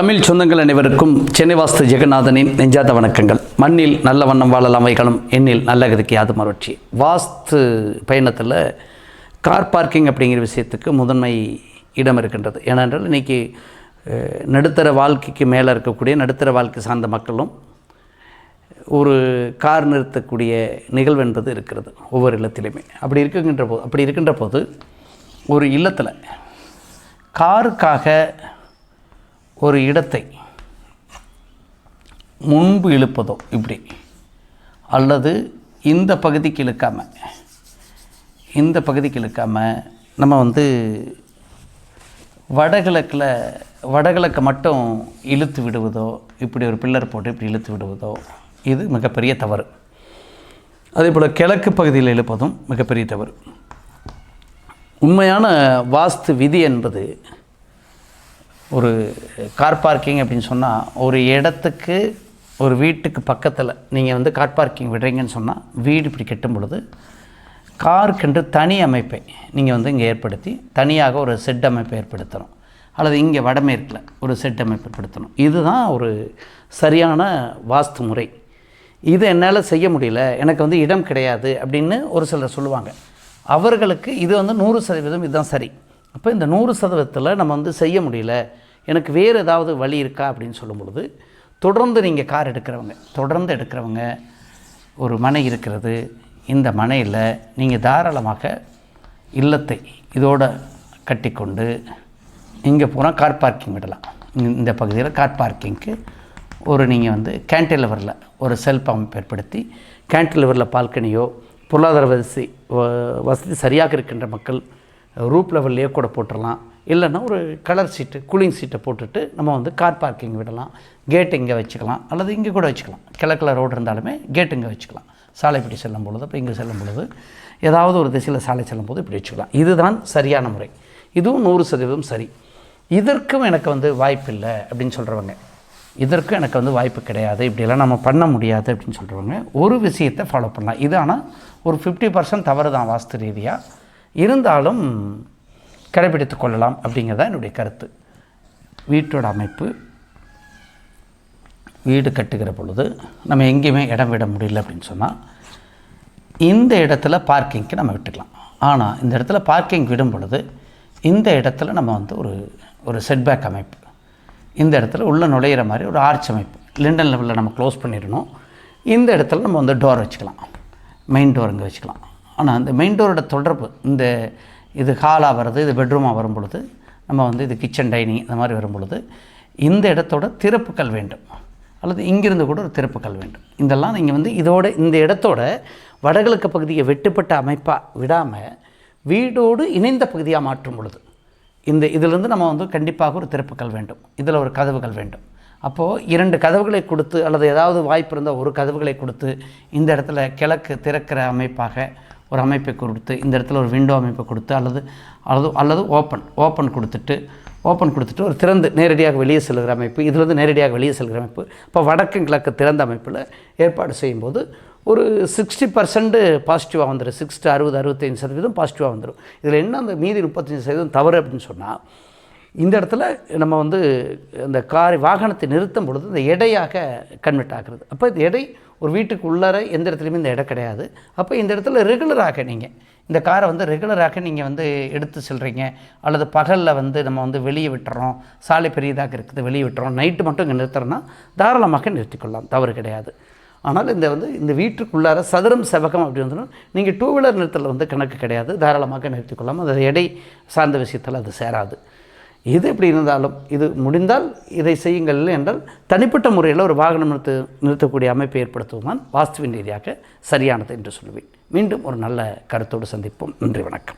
தமிழ் சொந்தங்கள் அனைவருக்கும் சென்னை வாஸ்து ஜெகநாதனின் நெஞ்சாத வணக்கங்கள். மண்ணில் நல்ல வண்ணம் வாழலாம் வைகளும் எண்ணில் நல்ல கதிக்கு யாது மறுச்சி வாஸ்து பயணத்தில் கார் பார்க்கிங் அப்படிங்கிற விஷயத்துக்கு முதன்மை இடம் இருக்கின்றது. ஏனென்றால் இன்றைக்கி நடுத்தர வாழ்க்கைக்கு மேலே இருக்கக்கூடிய நடுத்தர வாழ்க்கை சார்ந்த மக்களும் ஒரு கார் நிறுத்தக்கூடிய நிகழ்வு என்பது இருக்கிறது ஒவ்வொரு இல்லத்திலையுமே. அப்படி இருக்கின்ற போது அப்படி இருக்கின்ற போது ஒரு இல்லத்தில் காருக்காக ஒரு இடத்தை முன்பு இழுப்பதோ இப்படி அல்லது இந்த பகுதிக்கு இழுக்காமல் இந்த பகுதிக்கு இழுக்காமல் நம்ம வந்து வடகிழக்கில் வடகிழக்கை மட்டும் இழுத்து விடுவதோ இப்படி ஒரு பில்லர் போட்டு இப்படி இழுத்து விடுவதோ இது மிகப்பெரிய தவறு. அதே போல் கிழக்கு பகுதியில் இழுப்பதும் மிகப்பெரிய தவறு. உண்மையான வாஸ்து விதி என்பது ஒரு கார் பார்க்கிங் அப்படின்னு சொன்னால் ஒரு இடத்துக்கு ஒரு வீட்டுக்கு பக்கத்தில் நீங்கள் வந்து கார் பார்க்கிங் விடுறீங்கன்னு சொன்னால் வீடு இப்படி கெட்டும் பொழுது காருக்கென்று தனி அமைப்பை நீங்கள் வந்து இங்கே ஏற்படுத்தி தனியாக ஒரு செட் அமைப்பை ஏற்படுத்தணும். அல்லது இங்கே வடமேற்கில் ஒரு செட் அமைப்பு ஏற்படுத்தணும். இதுதான் ஒரு சரியான வாஸ்து முறை. இது என்னால் செய்ய முடியல எனக்கு வந்து இடம் கிடையாது அப்படின்னு ஒரு சிலர் சொல்லுவாங்க. அவர்களுக்கு இது வந்து நூறு சதவீதம் இதுதான் சரி. அப்போ இந்த நூறு சதவீதத்தில் நம்ம வந்து செய்ய முடியல எனக்கு வேறு ஏதாவது வழி இருக்கா அப்படின்னு சொல்லும் பொழுது தொடர்ந்து நீங்கள் கார் எடுக்கிறவங்க தொடர்ந்து எடுக்கிறவங்க ஒரு மனை இருக்கிறது இந்த மனையில் நீங்கள் தாராளமாக இல்லத்தை இதோட கட்டிக்கொண்டு இங்கே போனால் கார் பார்க்கிங் விடலாம். இந்த- பகுதியில் கார் பார்க்கிங்க்கு ஒரு நீங்கள் வந்து கேன்டிலவரில் ஒரு செல்ஃப் அமைப்பு ஏற்படுத்தி கேன்டிலவரில் பால்கனியோ பொருளாதார வசதி வ- வசதி சரியாக இருக்கின்ற மக்கள் ரூப் லெவல்லையே கூட போட்டுடலாம் இல்லைன்னா ஒரு கலர் சீட்டு கூலிங் சீட்டை போட்டுட்டு நம்ம வந்து கார் பார்க்கிங் விடலாம். கேட் இங்கே வச்சுக்கலாம். அல்லது இங்கே கூட வச்சுக்கலாம். கிழக்கில் ரோடு இருந்தாலுமே கேட் இங்கே வச்சுக்கலாம். சாலைப்படி செல்லும் பொழுது அப்போ இங்கே செல்லும் பொழுது ஏதாவது ஒரு திசையில் சாலை செல்லும் போது இப்படி வச்சுக்கலாம். இதுதான் சரியான முறை. இதுவும் நூறு சதவீதம் சரி. இதற்கும் எனக்கு வந்து வாய்ப்பு இல்லை அப்படின்னு சொல்கிறவங்க இதற்கும் எனக்கு வந்து வாய்ப்பு கிடையாது. இப்படியெல்லாம் நம்ம பண்ண முடியாது அப்படின்னு சொல்கிறவங்க ஒரு விஷயத்தை ஃபாலோ பண்ணலாம். இது ஆனால் ஒரு ஃபிஃப்டி பர்சன்ட் தவறு தான் வாஸ்து ரீதியாக இருந்தாலும் கடைபிடித்து கொள்ளலாம் அப்படிங்கிறது தான் என்னுடைய கருத்து. வீட்டோட அமைப்பு வீடு கட்டுகிற பொழுது நம்ம எங்கேயுமே இடம் விட முடியல அப்படின்னு சொன்னால் இந்த இடத்துல பார்க்கிங்க்கு நம்ம விட்டுக்கலாம். ஆனால் இந்த இடத்துல பார்க்கிங் விடும் பொழுது இந்த இடத்துல நம்ம வந்து ஒரு ஒரு செட்பேக் அமைப்பு. இந்த இடத்துல உள்ளே நுழையிற மாதிரி ஒரு ஆர்ச் அமைப்பு. லிண்டன் லெவலில் நம்ம க்ளோஸ் பண்ணிடணும். இந்த இடத்துல நம்ம வந்து டோர் வச்சுக்கலாம். மெயின் டோர் இங்கே வச்சுக்கலாம். ஆனால் அந்த மெயின் டோரோட தொடர்பு இந்த இது ஹாலாக வருது இது பெட்ரூமாக வரும் பொழுது நம்ம வந்து இது கிச்சன் டைனிங் இந்த மாதிரி வரும் பொழுது இந்த இடத்தோட திறப்புக்கள் வேண்டும். அல்லது இங்கிருந்து கூட ஒரு திறப்புக்கள் வேண்டும். இதெல்லாம் நீங்கள் வந்து இதோட இந்த இடத்தோட வடகிழக்கு பகுதியை வெட்டுப்பட்ட அமைப்பாக விடாமல் வீடோடு இணைந்த பகுதியாக மாற்றும் பொழுது இந்த இதிலிருந்து நம்ம வந்து கண்டிப்பாக ஒரு திறப்புக்கள் வேண்டும். இதில் ஒரு கதவுகள் வேண்டும். அப்போது இரண்டு கதவுகளை கொடுத்து அல்லது ஏதாவது வாய்ப்பு இருந்தால் ஒரு கதவுகளை கொடுத்து இந்த இடத்துல கிழக்கு திறக்கிற அமைப்பாக ஒரு அமைப்பை கொடுத்து இந்த இடத்துல ஒரு விண்டோ அமைப்பை கொடுத்து அல்லது அல்லது அல்லது ஓப்பன் ஓப்பன் கொடுத்துட்டு ஓப்பன் கொடுத்துட்டு ஒரு திறந்து நேரடியாக வெளியே செல்கிற அமைப்பு இதிலிருந்து நேரடியாக வெளியே செல்கிற அமைப்பு. இப்போ வடக்கு கிழக்கு திறந்த அமைப்பில் ஏற்பாடு செய்யும்போது ஒரு சிக்ஸ்டி பர்சன்ட்டு பாசிட்டிவாக வந்துடும் சிக்ஸ்டி அறுபது அறுபத்தஞ்சு சதவீதம் பாசிட்டிவாக வந்துடும் இதில் என்ன அந்த மீதி முப்பத்தஞ்சு சதவீதம் தவறு அப்படின்னு சொன்னால் இந்த இடத்துல நம்ம வந்து இந்த கார் வாகனத்தை நிறுத்தும் பொழுது இந்த எடையாக கன்வெர்ட் ஆகுறது. அப்போ இந்த எடை ஒரு வீட்டுக்கு உள்ளார எந்த இடத்துலையுமே இந்த இடம் கிடையாது. அப்போ இந்த இடத்துல ரெகுலராக நீங்கள் இந்த காரை வந்து ரெகுலராக நீங்கள் வந்து எடுத்து செல்கிறீங்க அல்லது பகலில் வந்து நம்ம வந்து வெளியே விட்டுறோம். சாலை பெரியதாக இருக்குது வெளியே விட்டுறோம். நைட்டு மட்டும் இங்கே நிறுத்துறோன்னா தாராளமாக நிறுத்திக்கொள்ளலாம். தவறு கிடையாது. ஆனால் இந்த வந்து இந்த வீட்டுக்குள்ளார சதுரம் செவகம் அப்படி வந்துடும் நீங்கள் டூ வீலர் நிறுத்தல வந்து கணக்கு கிடையாது. தாராளமாக நிறுத்திக்கொள்ளலாம். அது எடை சார்ந்த விஷயத்தில் அது சேராது. எது எப்படி இருந்தாலும் இது முடிந்தால் இதை செய்யுங்கள் இல்லை என்றால் தனிப்பட்ட முறையில் ஒரு வாகனம் நிறுத்த நிறுத்தக்கூடிய அமைப்பை ஏற்படுத்துவதுதான் வாஸ்துவின் ரீதியாக சரியானது என்று சொல்லுவேன். மீண்டும் ஒரு நல்ல கருத்தோடு சந்திப்போம். நன்றி வணக்கம்.